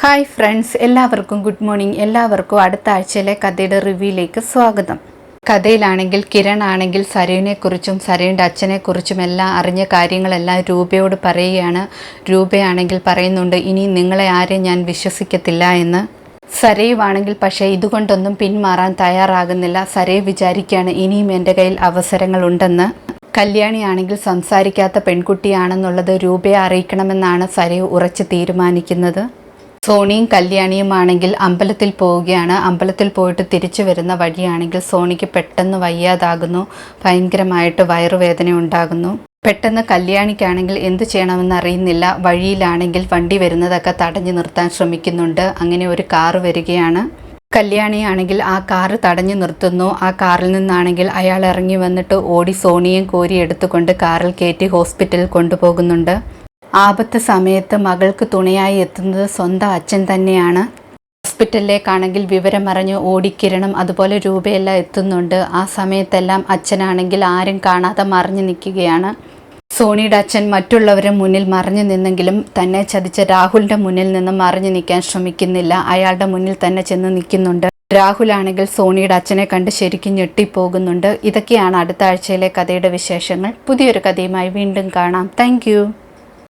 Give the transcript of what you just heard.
Hi friends എല്ലാവർക്കും good morning. എല്ലാവർക്കും അടുത്ത ആഴ്ചയിലെ കഥയുടെ റിവ്യൂയിലേക്ക് സ്വാഗതം. കഥയിലാണെങ്കിൽ കിരൺ ആണെങ്കിൽ സരയുനെക്കുറിച്ചും സരയുടെ അച്ഛനെക്കുറിച്ചും എല്ലാം അറിഞ്ഞ കാര്യങ്ങളെല്ലാം രൂപയോട് പറയുകയാണ്. രൂപയാണെങ്കിൽ പറയുന്നുണ്ട് ഇനി നിങ്ങളെ ആരെയും ഞാൻ വിശ്വസിക്കത്തില്ല എന്ന്. സരയുവാണെങ്കിൽ പക്ഷേ ഇതുകൊണ്ടൊന്നും പിന്മാറാൻ തയ്യാറാകുന്നില്ല. സരയ് വിചാരിക്കുകയാണ് ഇനിയും എന്റെ കയ്യിൽ അവസരങ്ങളുണ്ടെന്ന്. കല്യാണിയാണെങ്കിൽ സംസാരിക്കാത്ത പെൺകുട്ടിയാണെന്നുള്ളത് രൂപയെ അറിയിക്കണമെന്നാണ് സരയു ഉറച്ചു തീരുമാനിക്കുന്നത്. സോണിയും കല്യാണിയുമാണെങ്കിൽ അമ്പലത്തിൽ പോവുകയാണ്. അമ്പലത്തിൽ പോയിട്ട് തിരിച്ചു വരുന്ന വഴിയാണെങ്കിൽ സോണിക്ക് പെട്ടെന്ന് വയ്യാതാകുന്നു. ഭയങ്കരമായിട്ട് വയറുവേദന ഉണ്ടാകുന്നു. പെട്ടെന്ന് കല്യാണിക്കാണെങ്കിൽ എന്ത് ചെയ്യണമെന്ന് അറിയുന്നില്ല. വഴിയിലാണെങ്കിൽ വണ്ടി വരുന്നതൊക്കെ തടഞ്ഞു നിർത്താൻ ശ്രമിക്കുന്നുണ്ട്. അങ്ങനെ ഒരു കാറ് വരികയാണ്. കല്യാണിയാണെങ്കിൽ ആ കാറ് തടഞ്ഞു നിർത്തുന്നു. ആ കാറിൽ നിന്നാണെങ്കിൽ അയാൾ ഇറങ്ങി വന്നിട്ട് ഓടി സോണിയും കോരി എടുത്തുകൊണ്ട് കാറിൽ കയറ്റി ഹോസ്പിറ്റലിൽ കൊണ്ടുപോകുന്നുണ്ട്. ആപത്ത് സമയത്ത് മകൾക്ക് തുണയായി എത്തുന്നത് സ്വന്തം അച്ഛൻ തന്നെയാണ്. ഹോസ്പിറ്റലിലേക്കാണെങ്കിൽ വിവരം അറിഞ്ഞ് ഓടിക്കിരണം അതുപോലെ രൂപയെല്ലാം എത്തുന്നുണ്ട്. ആ സമയത്തെല്ലാം അച്ഛനാണെങ്കിൽ ആരും കാണാതെ മറിഞ്ഞു നിൽക്കുകയാണ്. സോണിയുടെ അച്ഛൻ മറ്റുള്ളവരെ മുന്നിൽ മറിഞ്ഞു നിന്നെങ്കിലും തന്നെ ചതിച്ച രാഹുലിന്റെ മുന്നിൽ നിന്ന് മറിഞ്ഞു നിൽക്കാൻ ശ്രമിക്കുന്നില്ല. അയാളുടെ മുന്നിൽ തന്നെ ചെന്ന് നിൽക്കുന്നുണ്ട്. രാഹുലാണെങ്കിൽ സോണിയുടെ അച്ഛനെ കണ്ട് ശരിക്കും ഞെട്ടിപ്പോകുന്നുണ്ട്. ഇതൊക്കെയാണ് അടുത്ത ആഴ്ചയിലെ കഥയുടെ വിശേഷങ്ങൾ. പുതിയൊരു കഥയുമായി വീണ്ടും കാണാം. താങ്ക്